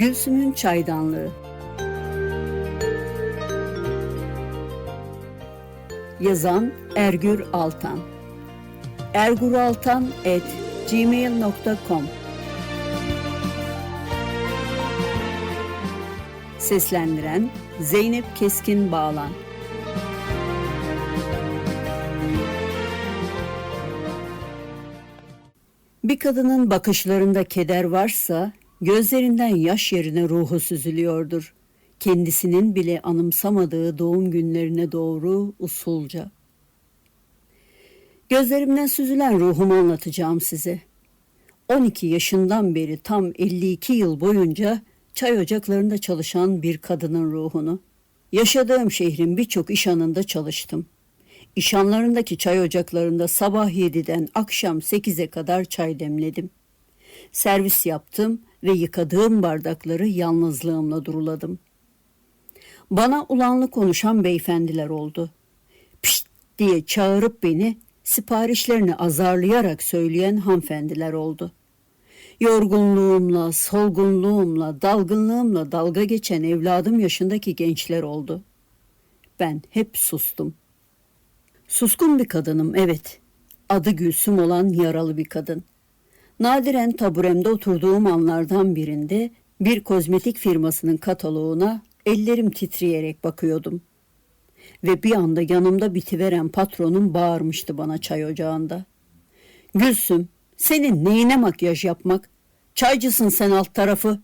Gülsüm'ün Çaydanlığı. Yazan Ergür Altan. Erguraltan at gmail.com Seslendiren Zeynep Keskin Bağlan. Bir kadının bakışlarında keder varsa gözlerinden yaş yerine ruhu süzülüyordur. Kendisinin bile anımsamadığı doğum günlerine doğru usulca. Gözlerimden süzülen ruhumu anlatacağım size. 12 yaşından beri tam 52 yıl boyunca çay ocaklarında çalışan bir kadının ruhunu. Yaşadığım şehrin birçok iş anında çalıştım. İşanlarındaki çay ocaklarında sabah 7'den akşam 8'e kadar çay demledim. Servis yaptım ve yıkadığım bardakları yalnızlığımla duruladım. Bana ulanlı konuşan beyefendiler oldu. Pişt diye çağırıp beni siparişlerini azarlayarak söyleyen hanımefendiler oldu. Yorgunluğumla, solgunluğumla, dalgınlığımla dalga geçen evladım yaşındaki gençler oldu. Ben hep sustum. Suskun bir kadınım, evet. Adı Gülsüm olan yaralı bir kadın. Nadiren taburemde oturduğum anlardan birinde bir kozmetik firmasının kataloğuna ellerim titreyerek bakıyordum. Ve bir anda yanımda bitiveren patronum bağırmıştı bana çay ocağında. Gülsüm, senin neyine makyaj yapmak? Çaycısın sen alt tarafı.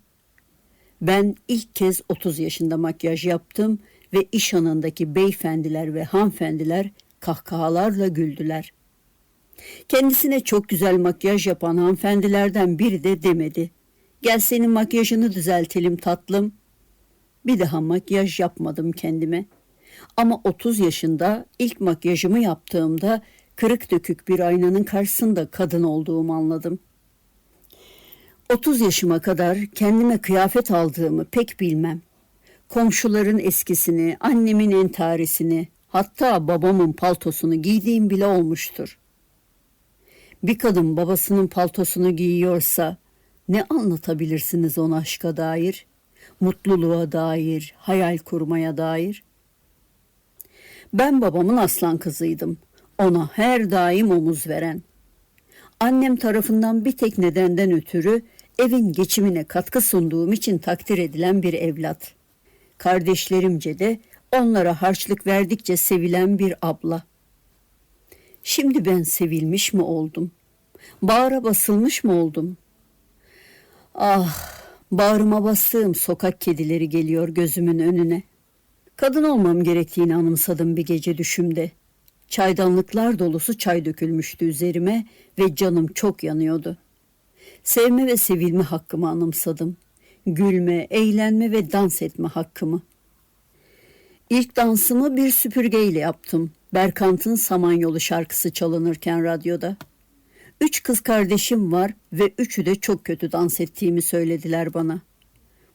Ben ilk kez 30 yaşında makyaj yaptım ve iş anındaki beyefendiler ve hanımefendiler kahkahalarla güldüler. Kendisine çok güzel makyaj yapan hanımefendilerden biri de demedi. Gel senin makyajını düzeltelim tatlım. Bir daha makyaj yapmadım kendime. Ama 30 yaşında ilk makyajımı yaptığımda kırık dökük bir aynanın karşısında kadın olduğumu anladım. 30 yaşıma kadar kendime kıyafet aldığımı pek bilmem. Komşuların eskisini, annemin entarisini, hatta babamın paltosunu giydiğim bile olmuştur. Bir kadın babasının paltosunu giyiyorsa ne anlatabilirsiniz ona aşka dair, mutluluğa dair, hayal kurmaya dair? Ben babamın aslan kızıydım. Ona her daim omuz veren. Annem tarafından bir tek nedenden ötürü evin geçimine katkı sunduğum için takdir edilen bir evlat. Kardeşlerimce de onlara harçlık verdikçe sevilen bir abla. Şimdi ben sevilmiş mi oldum? Bağıra basılmış mı oldum? Ah, bağrıma bastığım sokak kedileri geliyor gözümün önüne. Kadın olmam gerektiğini anımsadım bir gece düşümde. Çaydanlıklar dolusu çay dökülmüştü üzerime ve canım çok yanıyordu. Sevme ve sevilme hakkımı anımsadım. Gülme, eğlenme ve dans etme hakkımı. İlk dansımı bir süpürgeyle yaptım. Berkant'ın Samanyolu şarkısı çalınırken radyoda. Üç kız kardeşim var ve üçü de çok kötü dans ettiğimi söylediler bana.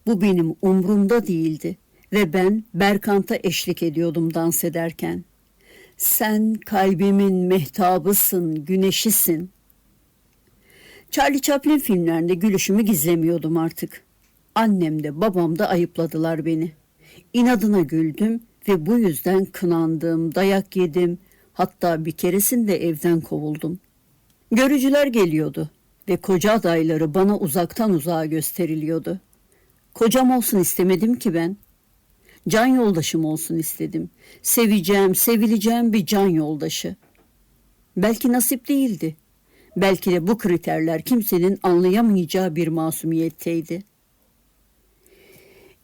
Bu benim umrumda değildi ve ben Berkant'a eşlik ediyordum dans ederken. Sen kalbimin mehtabısın, güneşisin. Charlie Chaplin filmlerinde gülüşümü gizlemiyordum artık. Annem de babam da ayıpladılar beni. İnadına güldüm ve bu yüzden kınandım, dayak yedim. Hatta bir keresinde evden kovuldum. Görücüler geliyordu ve koca adayları bana uzaktan uzağa gösteriliyordu. Kocam olsun istemedim ki ben. Can yoldaşım olsun istedim. Seveceğim, sevileceğim bir can yoldaşı. Belki nasip değildi. Belki de bu kriterler kimsenin anlayamayacağı bir masumiyetteydi.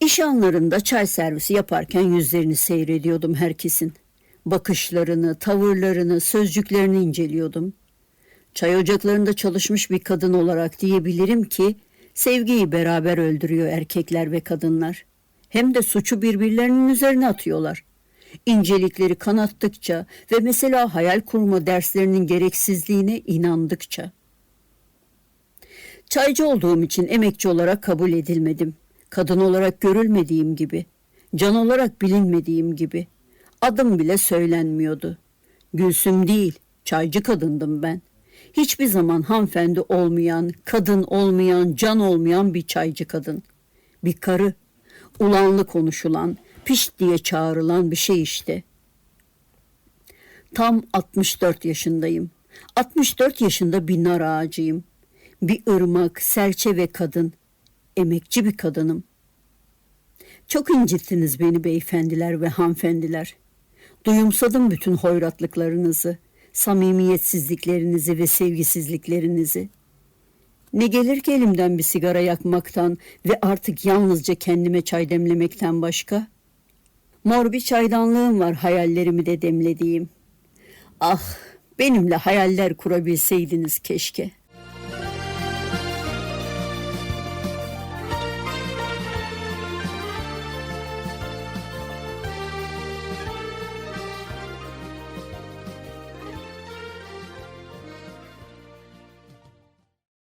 İş anlarında çay servisi yaparken yüzlerini seyrediyordum herkesin. Bakışlarını, tavırlarını, sözcüklerini inceliyordum. Çay ocaklarında çalışmış bir kadın olarak diyebilirim ki sevgiyi beraber öldürüyor erkekler ve kadınlar. Hem de suçu birbirlerinin üzerine atıyorlar. İncelikleri kanattıkça ve mesela hayal kurma derslerinin gereksizliğine inandıkça. Çaycı olduğum için emekçi olarak kabul edilmedim. Kadın olarak görülmediğim gibi, can olarak bilinmediğim gibi. Adım bile söylenmiyordu. Gülsüm değil, çaycı kadındım ben. Hiçbir zaman hanımefendi olmayan, kadın olmayan, can olmayan bir çaycı kadın. bir karı. Ulanlı konuşulan, pişt diye çağrılan bir şey işte. Tam 64 yaşındayım. 64 yaşında bir nar ağacıyım. Bir ırmak, serçe ve kadın. Emekçi bir kadınım. Çok incittiniz beni beyefendiler ve hanımefendiler. Duyumsadım bütün hoyratlıklarınızı, samimiyetsizliklerinizi ve sevgisizliklerinizi. Ne gelir ki elimden bir sigara yakmaktan ve artık yalnızca kendime çay demlemekten başka? Mor bir çaydanlığım var hayallerimi de demlediğim. Ah, benimle hayaller kurabilseydiniz keşke.